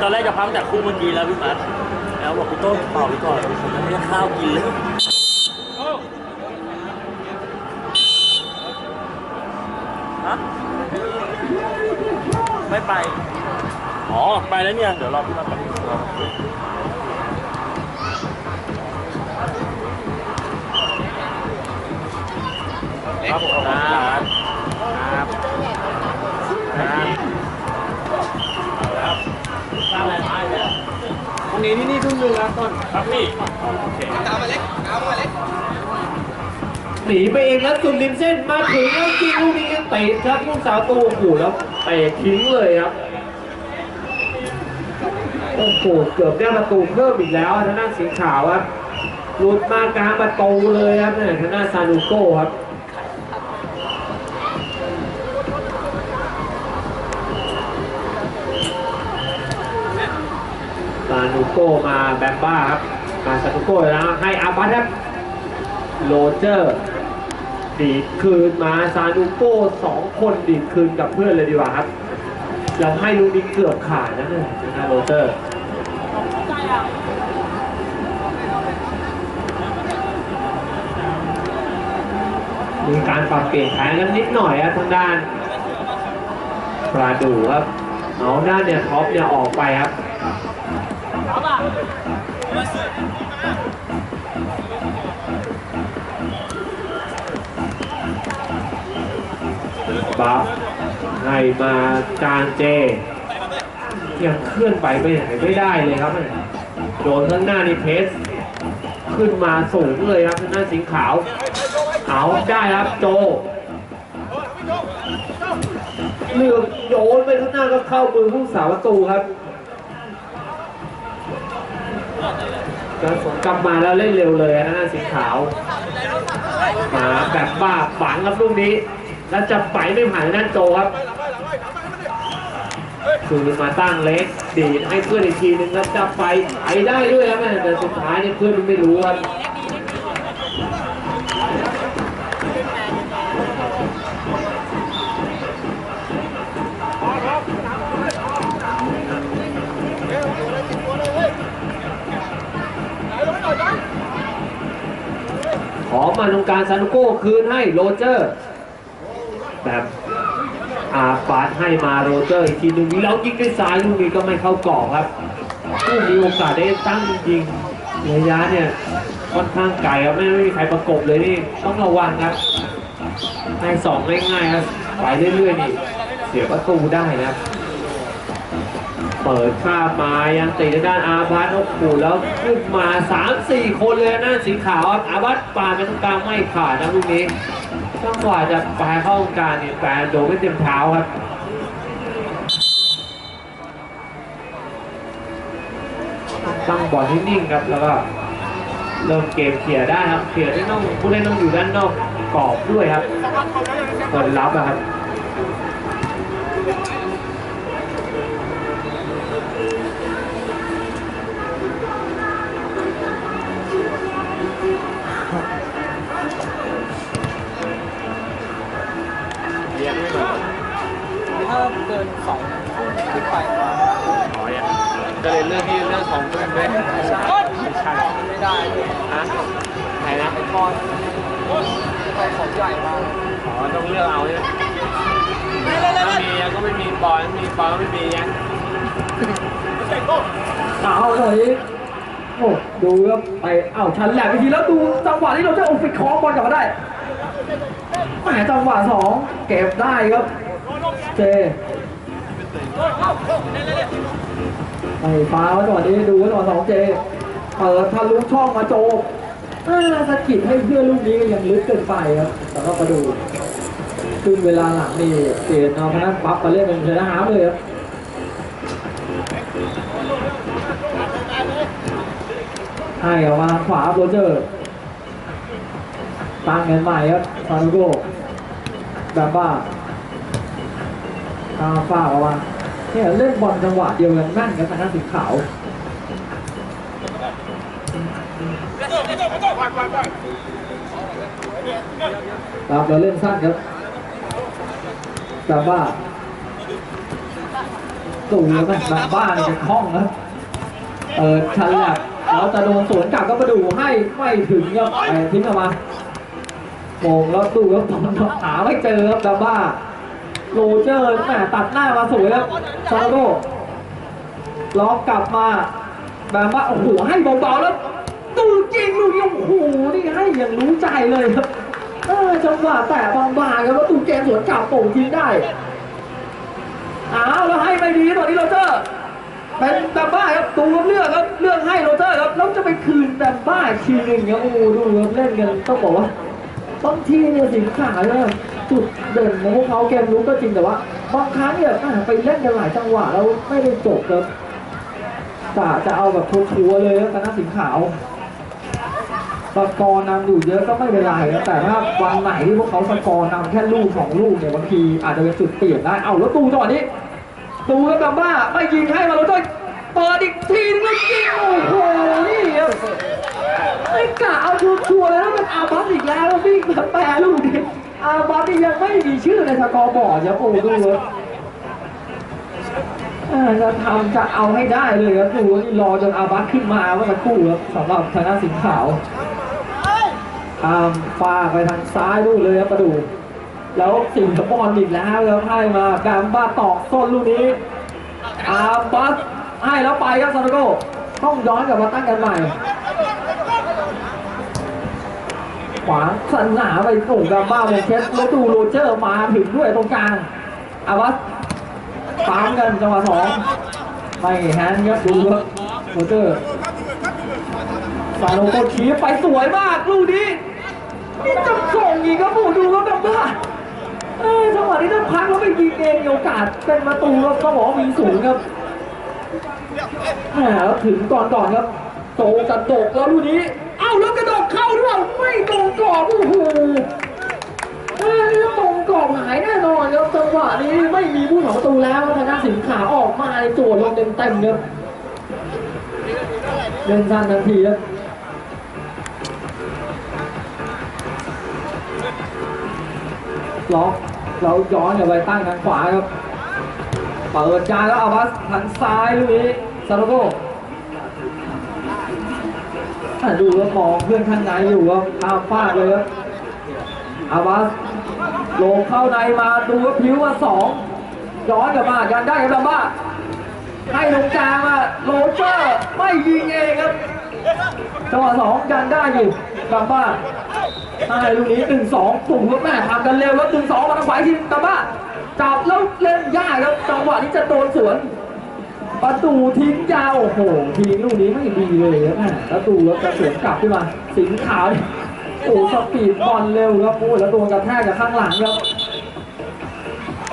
ตอนแรกจะพักแต่คู่เมื่อกี้แล้วพี่มัดแล้วบอกพี่โต้เป่าไปก่อนผมยังไม่ได้ข้าวกินเลยฮะไม่ไป อ๋อ ไปแล้วเนี่ย เดี๋ยวรอพี่มัดแป๊บนึงรอครับผม นี้ที่นี่ทุ่มหนึ่งแล้วต้นครับพี่โอเคหนีไปเองแล้วสุดริมเส้นมาถึงแล้วจริงลูกนี้ยังเตะครับลูกสาวตูโอ้โหแล้วเตะทิ้งเลยครับโอ้โหเกือบได้ประตูเพิ่มอีกแล้วทางด้านสีขาวครับหลุดมากลางประตูเลยครับเนี่ยทางด้านซานูโก้ครับ ซานูโก้มาแบมบ้าครับ มาซานูโก้แล้วให้อาบัตครับโรเจอร์ดีดคืนมาซานูโก้สองคนดีดคืนกับเพื่อนเลยดีกว่าครับเราให้ลูกนี้เกือบขาดนะเนี่ยนะโรเจอร์มีการปรับเปลี่ยนแผนกันนิดหน่อยครับทางด้านปราดูครับเอาด้านเนี่ยท็อปเนี่ยออกไปครับ บัฟให้มาจานเจ ยังเคลื่อนไปไปไหนไม่ได้เลยครับ โดนข้างหน้านี่เพส ขึ้นมาสูงเลยครับข้างหน้าสีขาว เอาได้ครับโจเลือกโยนไปข้างหน้าก็เข้ามือผู้สาวประตูครับ ก็สมกลับมาแล้วเล่นเร็วเลยนะน้าสีขาว มาแบบบ้าฝังครับลูกนี้ แล้วจะไปไม่ผ่านนั่นโจครับคือมาตั้งเล็กดีดให้เพื่อนอีกทีนึงแล้วจะไปไปได้ด้วยครับแต่สุดท้ายนี่เพื่อนไม่รู้ครับ มาตรงการซานุโก้คืนให้โรเจอร์แบบอาฟาดให้มาโรเจอร์อีกทีหนึ่งแล้วยิงด้วยซ้ายลูกนี้ก็ไม่เข้ากรอบครับผู้มีโอกาสได้ตั้งยิงระยะเนี่ยค่อนข้างไกลครับไม่ไม่มีใครประกบเลยนี่ต้องระวังครับให้สองง่ายๆครับไปเรื่อยๆนี่เสียประตูได้นะครับ เปิดข้ามมายังตีด้านอาบัตโอ้โหแล้วขึ้นมา 3-4 คนเลยนะสีขาวอาบัตปาดไปตรงกลางไม่ขาดนะลูกนี้จังหวะจะปาเข้างกลางเนี่ยแปโดนไม่เต็มเท้าครับตั้งบอลให้นิ่งครับแล้วก็เริ่มเกมเคลียได้ครับเคลียร์ได้ต้องผู้เล่นต้องอยู่ด้านนอกกรอบด้วยครับคนรับอะครับ ถ้าเกินสองทุ่มขึ้นไปกว่าอ๋อเนี่ยก็เลยเรื่องที่เรื่องของเพื่อนด้วยไม่ใช่ไม่ใช่ไม่ได้เลยฮะใครนะไอ้บอลไปของใหญ่มากอ๋อต้องเลือกเอาเนี่ยถ้ามีก็ไม่มีบอลมีบอลก็ไม่มียังเอาหน่อยโอ้ดูครับไปเอ้าชันแหลกไปทีแล้วดูจังหวะที่เราจะโอ้ฟิกคล้องบอลกลับมาได้แหมจังหวะสองเก็บได้ครับ เจไปฟ้าไว้ก่อนนี้ดูไว้ก่อนสองเจเปิดทะลุช่องมาโจมเออสะกิดให้เพื่อนลูกนี้ก็ยังลึกเกินไปครับแต่ก็มาดูขึ้นเวลาหลังนี่เปลี่ยนเอาพนักปั๊บมาเล่นเป็นชนะหามเลยครับให้ออกมาขวาโรเจอร์ตั้งเงินใหม่ครับซานุโกแบบว่า ตาฝ้าออกมาเนี่ยเล่นบอลจังหวะเดียวกันแม่นกับทางด้านสีขาวครับเราเล่นสั้นครับแบบว่าดูแล้วแบบบ้านนี่เป็นห้องนะเออฉลับแล้วจะโดนสวนกลับก็มาดูให้ไม่ถึงครับทิ้งออกมาโมงแล้วดูแล้วบอลหาไม่เจอครับแบบบ้า โรเจอร์แหมตัดหน้ามาสวยครับซาโดล็อกกลับมาแบบว่าโอ้โหให้เบาๆแล้วตูจริงลูกนี้โอ้โหนี่ให้อย่างรู้ใจเลยครับเออจังหวะแตะบางๆครับแล้วตูเกมสวนกลับโป่งทิ้งได้อ้าวแล้วให้ไม่ดีตอนนี้โรเจอร์เป็นแบบบ้าครับตูเลือกครับเลือกให้โรเจอร์ครับแล้วจะไปคืนแบบบ้าทีหนึ่งครับโอ้ดูเล่นกันต้องบอกว่าบางทีเนี่ยสิงขาเนี่ย จุดเด่นของพวกเขาเกมรู้ก็จริงแต่ว่าบางครั้งเนี่ยไปเล่นกันหลายจังหวะแล้วไม่ได้จบครับจะจะเอาแบบชัวร์เลยครับคณะสิงขาวสกอร์นำอยู่เยอะก็ไม่เป็นไรแต่ถ้าวันไหนที่พวกเขาสกอร์นำแค่ลูกสองลูกเนี่ยบางทีอาจจะเป็นจุดเปลี่ยนได้ เอาแล้วตูจังหวะนี้ ตูกับแบบว่าไม่ยิงให้มาแล้วก็เปิดอีกทีนึงยิงโอ้โหนี่ครับไม่กะเอาชัวร์ๆเลยแล้วเป็นอาบัสอีกแล้วแล้ววิ่งมาแปรลูกนี้ อาบัสนี่ยังไม่มีชื่อในสกอร์บอร์ดครับโอ้ดูเลยอ่าจะทำจะเอาให้ได้เลยครับดูนี่รอจนอาบัสขึ้นมาเมื่อสักครู่ครับสำหรับชนะสิงห์ขาวตามฟาไปทางซ้ายลูเลยครับประดูแล้วสิงห์บอลอีกแล้วครับให้มาการบ้าตอกส้นลูกนี้อาบัสให้แล้วไปครับซาโนโกต้องย้อนกลับมาตั้งกันใหม่ ขวางสนหนาไปโอ้การบ้าโมเชสแล้วดูโรเจอร์มาถึงด้วยตรงกลางอาบัสปามกันจังหวะสองไม่แฮนด์ครับดูครับโรเจอร์ซาโนโกชี้ไปสวยมากลูกนี้นี่จะส่งอีกครับผู้ดูแล้วแบบว่าเออจังหวะนี้ถ้าพักแล้วไปยิงเองมีโอกาสเป็นประตูแล้วก็บอกว่ามีสูงครับแหมถึงก่อนก่อนครับโตกระดกแล้วลูกนี้ อ้าแล้วกระโดกเข้าด้วยไม่ตรงกรอบโอ้โหเอ้ยตรงกรอบหายแน่นอนครับจังหวะนี้ไม่มีผู้ขอประตูแล้วทางด้านสิงขาออกมาในโจทย์ลงเต็มเต็มครับเล่นสั้นทันทีครับล็อกเราย้อนกลับไปตั้งทางขวาครับเปิดจานแล้วอาบัสทางซ้ายลูกนี้ซาโรโก อ่ดูแล้วมองเพื่อนข้างในอยู่ครับข้าฟากเลยครับอาบัสลงเข้าในมาดูว่าผิวมาสองย้อนกลับมายันได้ครับดัมบ้าให้ลงกลางมาโรเจอร์ไม่ยิงเองครับจังหวะสองยันได้อยู่ดัมบ้าใช่ลูกนี้หนึ่งสองปุ่มรถแม่ทำกันเร็วแล้วหนึ่งสองมาทางขวาทีแต่ว่าจับแล้วเล่นยากครับจังหวะนี้จะโดนสวน ประตูทิ้งยาวโอ้โหทีลูกนี้ไม่ดีเลยครับประตูแล้วจะสวนกลับขึ้นมาสิงขาวโอ้สปีดบอลเร็วครับโอ้แล้วโดนกระแทกจากข้างหลังครับ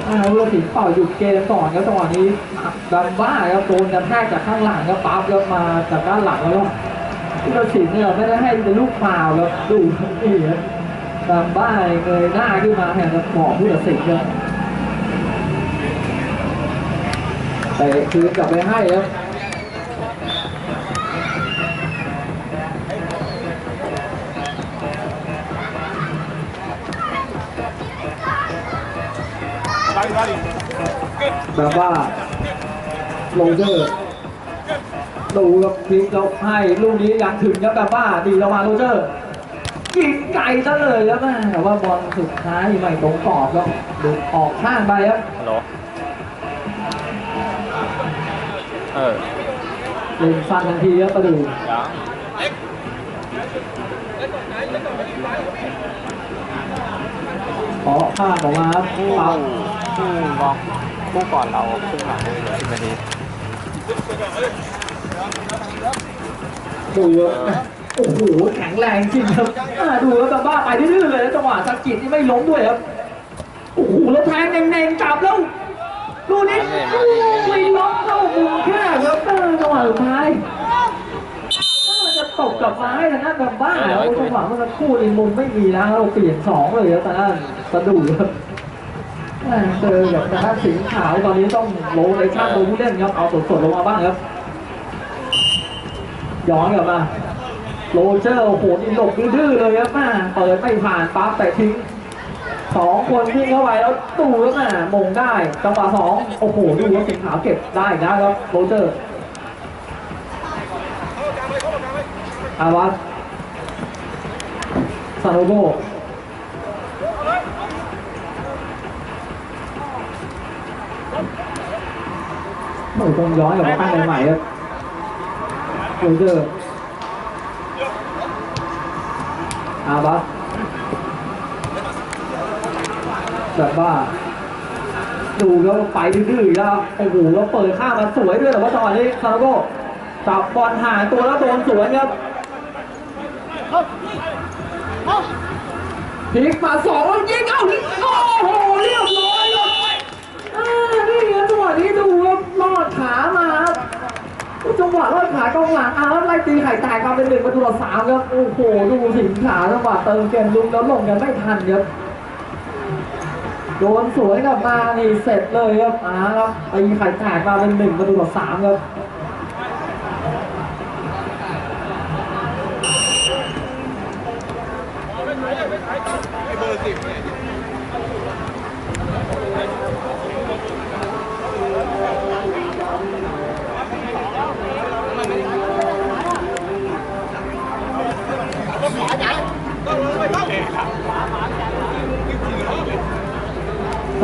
อ่าลูกสิงเป่าหยุดเกมก่อนครับจังหวะนี้ดันบ้าครับโดนกระแทกจากข้างหลังครับปั๊บแล้วมาจากด้านหลังแล้วผู้ตัดสินเนี่ยไม่ได้ให้เป็นลูกฟาวล์แล้วดูนี่ครับตามบ้าเงยหน้าขึ้นมาแทนกับหมอผู้ตัดสินครับ แต่คืนกลับไปให้ครับแบบว่าโรเจอร์ดูครับพลิกเราให้ลูกนี้ยังถึงครับแบบว่าดีเรามาโรเจอร์ยิงไกลซะเลยแล้วแม่แต่ว่าบอลสุดท้ายไม่ตรงกรอบครับดูออกข้างไปครับ เออเล่นฟันทันทีครับประดูยังขอข้ามออกมาครับคู่ปั๊บคู่กองคู่ก่อนเราครึ่งหลังเหลือสิบนาทีดูครับโอ้โหแข็งแรงจริงครับอ่าดูแล้วแบบว่าไปดื้อๆเลยแล้วจังหวะสะกิดที่ไม่ล้มด้วยครับ โอ้โหแล้วแทงเน่งๆจับแล้ว ดูนี่โอ้โหไม่ล้มเข้ามุมแค่ครับเออจังหวะสุดท้ายถ้ามันจะตกกลับมาให้ทางด้านแบบบ้าแล้วจังหวะเมื่อสักครู่ในมุมไม่มีแล้วเราเปลี่ยนสองเลยครับทางด้านสะดุดครับแม่เจอกับทางด้านสิงห์ขาวตอนนี้ต้องโลในช่างโดผู้เล่นครับเอาสดๆลงมาบ้างครับย้อนกลับมาโรเจอร์โอ้โหนี่หลบดื้อๆเลยครับแม่เปิดไม่ผ่านปั๊บแต่ทิ้ง สองคนวิ่งเข้าไปแล้วตูแล้วน่ะมงได้จังหวะสองโอ้โหดูว่าสิงขาวเก็บได้อีกแล้วครับโรเจอร์อาวัตซาโนโกโอ้ยต้องย้อนกลับมาตั้งใหม่ๆครับโรเจอร์อาวัต แบบว่า ดูแล้วไปดื้อๆแล้วโอ้โหแล้วเปิดข้ามมาสวยด้วยแต่ว่าจังหวะนี้คาร์โกจับบอลหาตัวแล้วโดนสวนครับพลิกมาสองแล้วยิงเอ้าโอ้โหเรียบร้อยครับอ่านี่ครับจังหวะนี้ดูครับลอดขามาจังหวะลอดขากองหลังอ้าวไล่ตีไข่แตกมาเป็นหนึ่งประตูต่อสามครับโอ้โหดูสิงขาจังหวะเติมเกมลุกแล้วลงกันไม่ทันครับ โดนสวนกลับมานี่เสร็จเลยครับอ่าครับตีไข่แตกมาเป็นหนึ่งประตูต่อสามครับ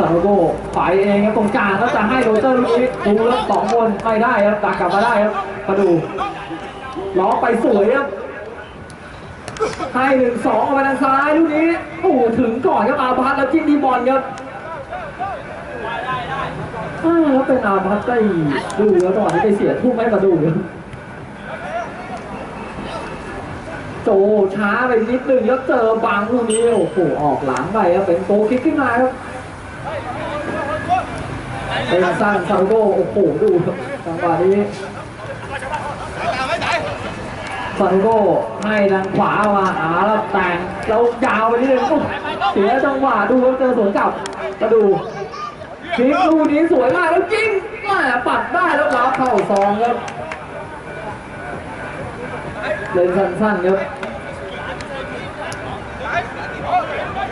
ซาโกไปเองครับตรงกลางแล้วจะให้โรเจอร์ลูกนี้ดูแล้วสองคนไม่ได้ครับดักกลับมาได้ครับมาดูล้อไปสวยครับให้หนึ่งสองออกมาทางซ้ายลูกนี้โอ้โหถึงก่อนครับอาพัทแล้วจิ้มดีบอลครับอ่าแล้วเป็นอาพัทได้ดูแล้วจังหวะนี้ไปเสียทุ่มให้มาดูครับโจช้าไปนิดนึงแล้วเจอบางลูกนี้โอ้โหออกหลังไปครับเป็นโกคิกขึ้นมาครับ เป็นสั้นซาโกโอ้โหดูจังหวะนี้ซาโกให้ทางขวามาอาแล้วแต่งแล้วยาวไปนิดนึงเสียจังหวะดูแล้วเจอสวนกลับมาดูพลิกลูกนี้สวยมากแล้วยิงม่ปัดได้แล้วรับเข้าซองครับเล่นสั้นๆครับ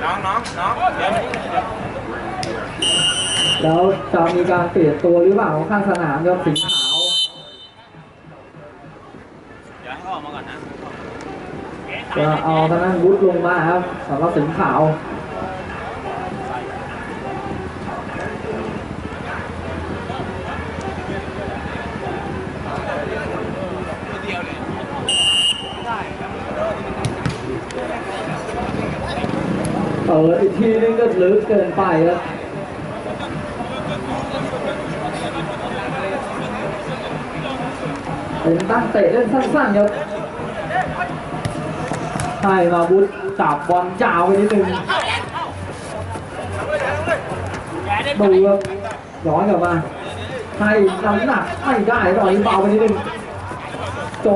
น้องน้องน้อง แล้วจะมีการเปลี่ยนตัวหรือเปล่าข้างสนามครับสีขาวเดี๋ยวให้เขาออกมาก่อนนะจะเอาทางนั้นวุฒลงมาครับสำหรับสีขาวเปิดอีกทีนึงก็ลึกเกินไปครับ เป็นตั้งเตะเล่นสั้นๆครับให้มาบุฒจับบอลยาวไปนิดนึงดูครับย้อนกลับมา ให้น้ำหนักไม่ได้ตอนนี้เบาไปนิดนึงโจ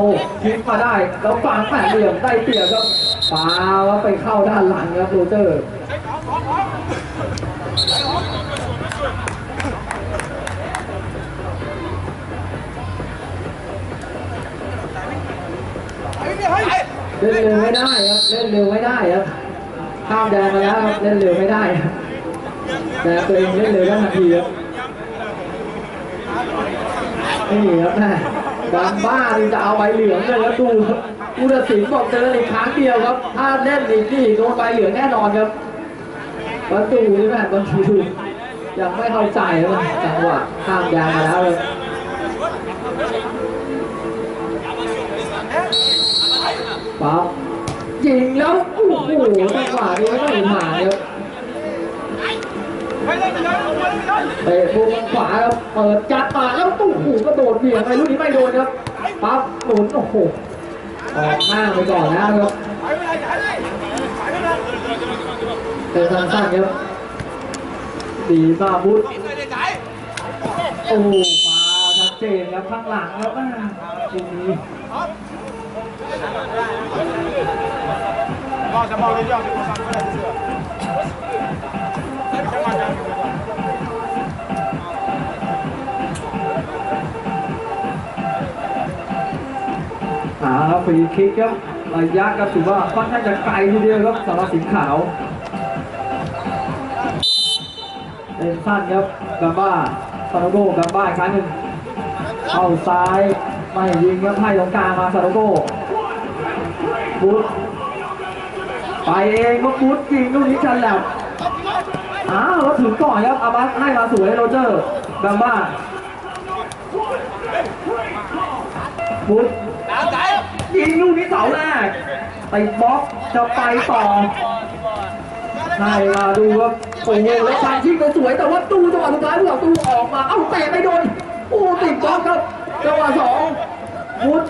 ทิ้งมาได้ แล้วฟางแปดเหลี่ยมได้เปรียบครับปาวไปเข้าด้านหลังครับโรเจอร์ เล่นเร็วไม่ได้ครับเล่นเร็วไม่ได้ครับข้ามแดนมาแล้วครับเล่นเร็วไม่ได้ครับแดนตัวเองเล่นเร็วได้ทันทีครับนี่ครับแม่บางบ้านี่จะเอาใบเหลืองเลยแล้วดูครับผู้ตัดสินบอกเจออีกครั้งเดียวครับ ถ้าเล่นอีกนี่โดนใบเหลืองแน่นอนครับบรรตูนี่แม่บรรตูยังไม่เข้าใจครับจังหวะข้ามยางมาแล้วครับ ปั๊บยิงแล้วโอ้โหจังหวะนี้ไม่ผ่านครับเตะมุมขวาครับเปิดจัดมาแล้วตู้หูกระโดดเบี่ยงไปลูกนี้ไม่โดนครับปั๊บหมุนโอ้โหออกข้างไปก่อนนะครับเป็นสั้นๆครับดีมาบุตโอ้โหมาชัดเจนครับข้างหลังครับอ่าทีนี้ บอกจะบอกเลยยอดจะฟังไม่ได้เชื่อหาฟรีคิกครับระยะก็ถือว่าค่อนข้างจะไกลทีเดียวครับสำหรับสิงขาวเล่นสั้นครับกัมบ้าซาโนโกกัมบ้าอีกครั้งหนึ่งเข้าซ้ายไม่ยิงครับให้ตรงกลางมาซาโนโกบูท ไปเองก็บูทยิงลูกนี้ชันแหลมอ้าวถึงก่อนครับอาบัสให้มาสวยโรเจอร์กัมบ้าบูทดยิงลูกนี้เสาแรกไปบล็อกจะไปต่อใช่มาดูครับโอ้โหแล้วทางที่ไปสวยแต่ว่าตู้จังหวะสุดท้ายผู้ต่อตู้ออกมา เอ้าเตะไม่โดนโอ้ติดบล็อกครับจังหวะสองพุทธ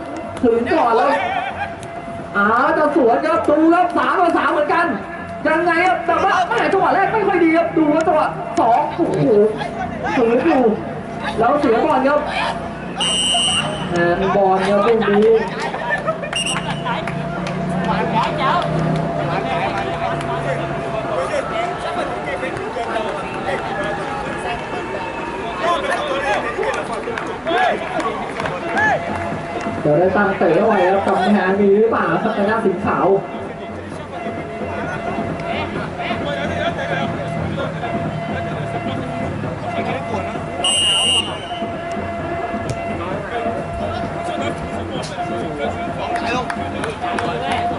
ถึงก่อนแล้ว อ้าวจะสวนครับดูครับสามต่อสามเหมือนกัน ยังไงครับแต่ว่าแม่จังหวะแรกไม่ค่อยดีครับดูแล้วจังหวะสองโอ้โหถึงอยู่แล้วเสียบอลครับแอนบอลครับลูกนี้ เดี๋ยวได้ตั้งเตะเอาไว้ครับกำแพงมีหรือเปล่าครับในหน้าสิงชิ้นหน่อยใจเอาไปเด็ดครับไปเต้ไป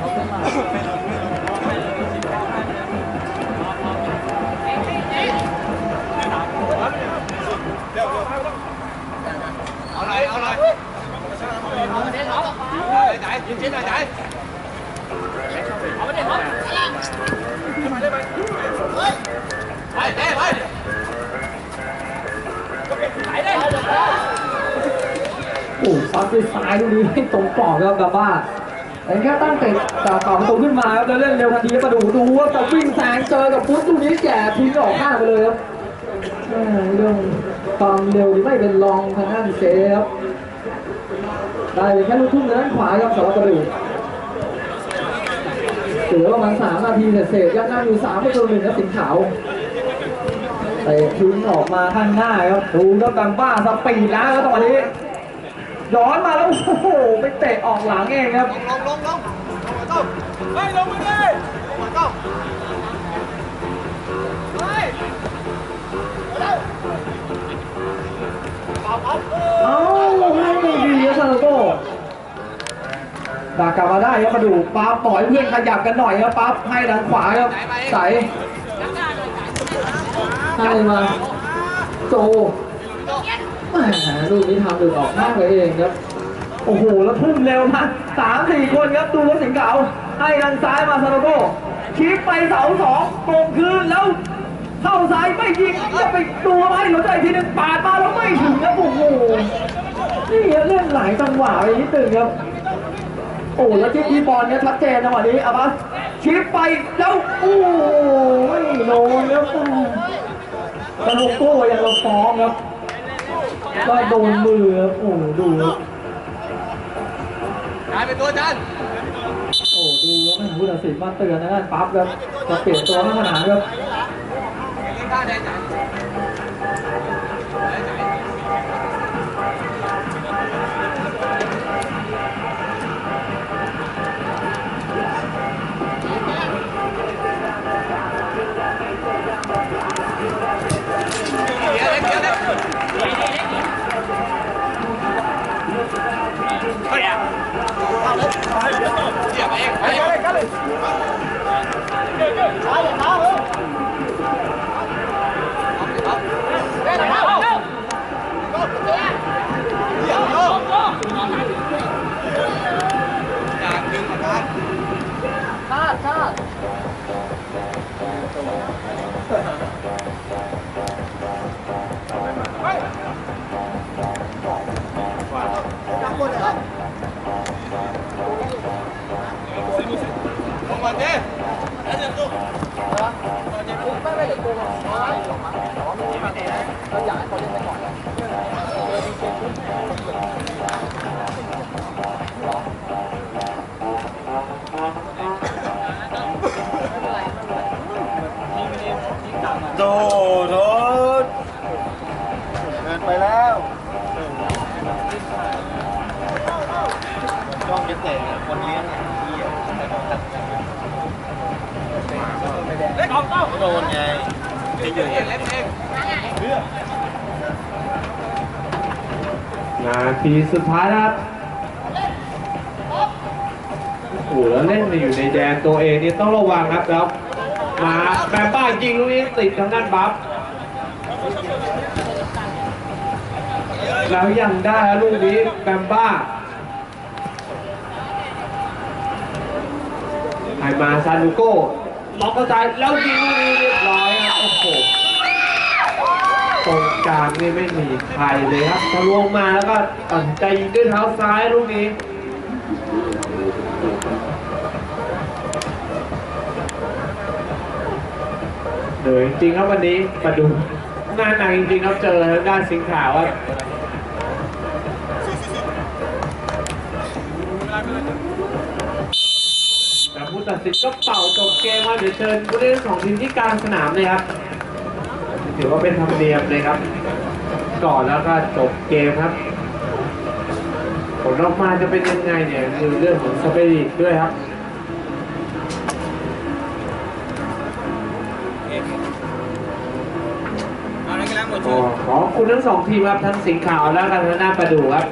โอ้ซัดด้ว ยซ้ายลูกนี้ให้ตรงกรอบครับแบบว่าแต่แค่ตั้งเตะต่ต่อประตูขึ้นมาครับแล้วเล่นเร็วทันทีมาดูดูว่าจะวิ่งแซงเจอกับฟุตลูกนี้แก่ทิ้งออกข้างไปเลยครับเรื่อง ความเร็วนี่ไม่เป็นรองทางด้านเซครับได้แค่ลูกทุ่งทางด้านขวาครับสำหรับกระดูกเหลือประมาณสามนาทีเศษยังนั่งอยู่สามประตูหนึ่งครับสิงขาวเตะทิ้งออกมาข้างหน้าครับดูครับกังบ้าสปีดแล้วครับตอนนี้ย้อนมาแล้วโอ้โหไปเตะออกหลังเองครับลงลงลงลงมาต้มเฮ้ยลงมาเลยลงมาต้ เฮ้ยเอ้าให้ดีครับซาโลโก้ดักกลับมาได้ครับมาดูปั๊บปล่อยเพื่อนขยับกันหน่อยครับปั๊บให้ด้านขวาครับใสให้มาโจแหมลูกนี้ทำดึงออกข้างไปเองครับ โอ้โห แล้วทุ่มเร็วมากสามสี่คนครับดูว่าสิงห์ขาให้ด้านซ้ายมาซาโลโก้ชิปไปเสาสองตรงคืนแล้วเข้าซ้ายไม่ยิงจะไปตัวไหมหรือจะอีกทีหนึงปาดมาแล้วไม่ถึงครับโอ้โห นี่เล่น หลายจังหวะไปนิดนึงครับ โอ้แล้วที่พีบอลเนี่ยชัดเจนจังหวะนี้อาบัสชิปไปแล้วโอ้ไม่โดนครับซาโลโก้ยังเราฟ้องครับก็โดนมือครับโอ้ดูกลายเป็นตัวจันโอ้ดูว่าไม่ผู้ตัดสินมาเตือนนะนั่นปั๊บครับจะเปลี่ยนตัวให้ขนาดครับ เดี๋ ดนไงจะอยู่เองนาทีสุดท้ายครับโอ้โหแล้วเล่นอยู่ในแดนตัวเองนี่ต้องระวังครับแล้วมาแบมบ้ายิงลูกนี้ติดทางด้านบัฟแล้วยังได้ลูกนี้แบมบ้าให้มาซานูโก้ ล็อกกระจายแล้วยิงลูกนี้เรียบร้อยครับโอ้โหตรงกลางนี่ไม่มีใครเลยครับทะลวงมาแล้วก็ตัดใจยิงด้วยเท้าซ้ายลูกนี้เหนื่อยจริงครับวันนี้มาดูหน้าหนักจริงๆครับเจอด้านสิงขาวครั ต่ผู้ตัดสินก็เป่าจบเกมว่าเดี๋ยวเชิญผู้เล่นของทีมที่กลางสนามเลยครับ ถือว่าเป็นธรรมเนียมเลยครับ ก่อนแล้วก็จบเกมครับ ผลออกมาจะเป็นยังไงเนี่ยคือเรื่องของสเปริตด้วยครับเอาในกระลังหมดก็ขอบคุณทั้งสองทีมครับทั้งสิงห์ขาวและกันทางด้านประดูครับ